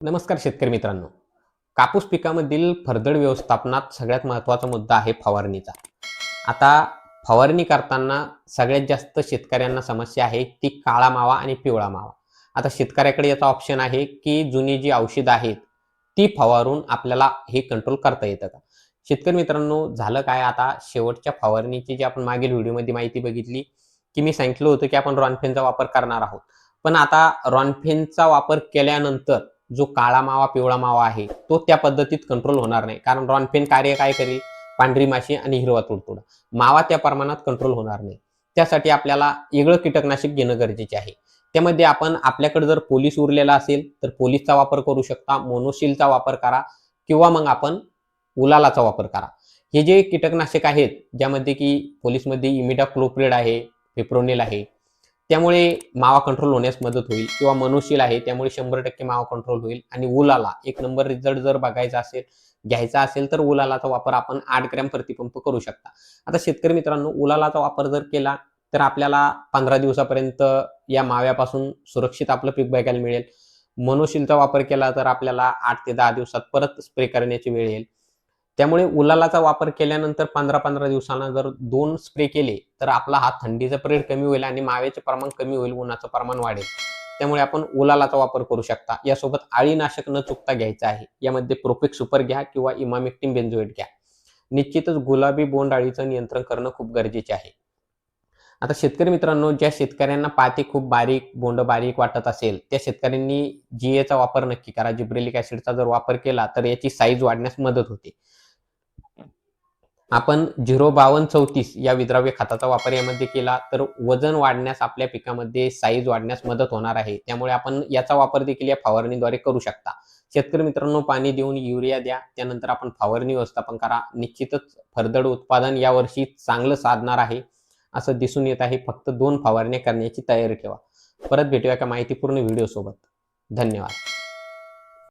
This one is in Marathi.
नमस्कार शेतकरी मित्रांनो. कापूस पिकामधील फरदड व्यवस्थापनात सगळ्यात महत्त्वाचा मुद्दा आहे फवारणीचा. आता फवारणी करताना सगळ्यात जास्त शेतकऱ्यांना समस्या आहे ती काळा मावा आणि पिवळा मावा. आता शेतकऱ्याकडे याचा ऑप्शन आहे की जुनी जी औषधं आहेत ती फवारून आपल्याला हे कंट्रोल करता येतं का? शेतकरी मित्रांनो झालं काय आता? शेवटच्या फवारणीची जी आपण मागील व्हिडिओमध्ये माहिती बघितली की मी सांगितलं होतं की आपण रॉनफेनचा वापर करणार आहोत. पण आता रॉनफेनचा वापर केल्यानंतर जो काळा मावा पिवळा मावा आहे तो त्या पद्धतीत कंट्रोल होणार नाही. कारण रॉनफेन कार्य काय करेल? पांढरी माशी आणि हिरवा तुडतुडा. मावा त्या प्रमाणात कंट्रोल होणार नाही. त्यासाठी आपल्याला वेगळं कीटकनाशक घेणं गरजेचे आहे. त्यामध्ये आपण आपल्याकडे जर पोलीस उरलेला असेल तर पोलीसचा वापर करू शकता मोनोशिलचा वापर करा किंवा मग आपण उलालाचा वापर करा. हे जे कीटकनाशक आहेत ज्यामध्ये की पोलीसमध्ये इमिडाक्लोप्रिड आहे फेप्रोनेल आहे त्यामुळे मावा कंट्रोल होण्यास मदत होईल. किंवा मनुशील आहे त्यामुळे शंभर टक्के मावा कंट्रोल होईल. आणि उलाला एक नंबर रिझल्ट जर बघायचा असेल घ्यायचा असेल तर उलालाचा वापर आपण आठ ग्रॅम प्रतिपंप करू शकता. आता शेतकरी मित्रांनो उलालाचा वापर जर केला तर आपल्याला पंधरा दिवसापर्यंत या माव्यापासून सुरक्षित आपलं पीक बघायला मिळेल. मनुशीलचा वापर केला तर आपल्याला आठ ते दहा दिवसात परत स्प्रे करण्याची वेळ येईल. त्यामुळे उलालाचा वापर केल्यानंतर पंधरा पंधरा दिवसांना जर दोन स्प्रे केले तर आपला हा थंडीचा पिरियड कमी होईल आणि मावेचे प्रमाण कमी होईल उन्हाचं प्रमाण वाढेल. त्यामुळे आपण उलालाचा वापर करू शकता. यासोबत आळीनाशक न चुकता घ्यायचं आहे. यामध्ये प्रोपिक सुपर घ्या किंवा इमामेक्टिम बेन्झोएट घ्या. निश्चितच गुलाबी बोंड अळीचं नियंत्रण करणं खूप गरजेचे आहे. आता शेतकरी मित्रांनो ज्या शेतकऱ्यांना पाती खूप बारीक बोंड बारीक वाटत असेल त्या शेतकऱ्यांनी जीएचा वापर नक्की करा. जिब्रेलिक ऍसिडचा जर वापर केला तर याची साईज वाढण्यास मदत होते. आपण झिरो बावन्न चौतीस या विद्राव्य खताचा वापर यामध्ये केला तर वजन वाढण्यास आपल्या पिकामध्ये साईज वाढण्यास मदत होणार आहे. त्यामुळे आपण याचा वापर देखील या फवारणीद्वारे करू शकता. शेतकरी मित्रांनो पाणी देऊन युरिया द्या त्यानंतर आपण फवारणी व्यवस्थापन करा. निश्चितच फरदड उत्पादन यावर्षी चांगलं साधणार आहे असं दिसून येत आहे. फक्त दोन फवारण्या करण्याची तयारी ठेवा. परत भेटूया का माहितीपूर्ण व्हिडिओ सोबत. धन्यवाद.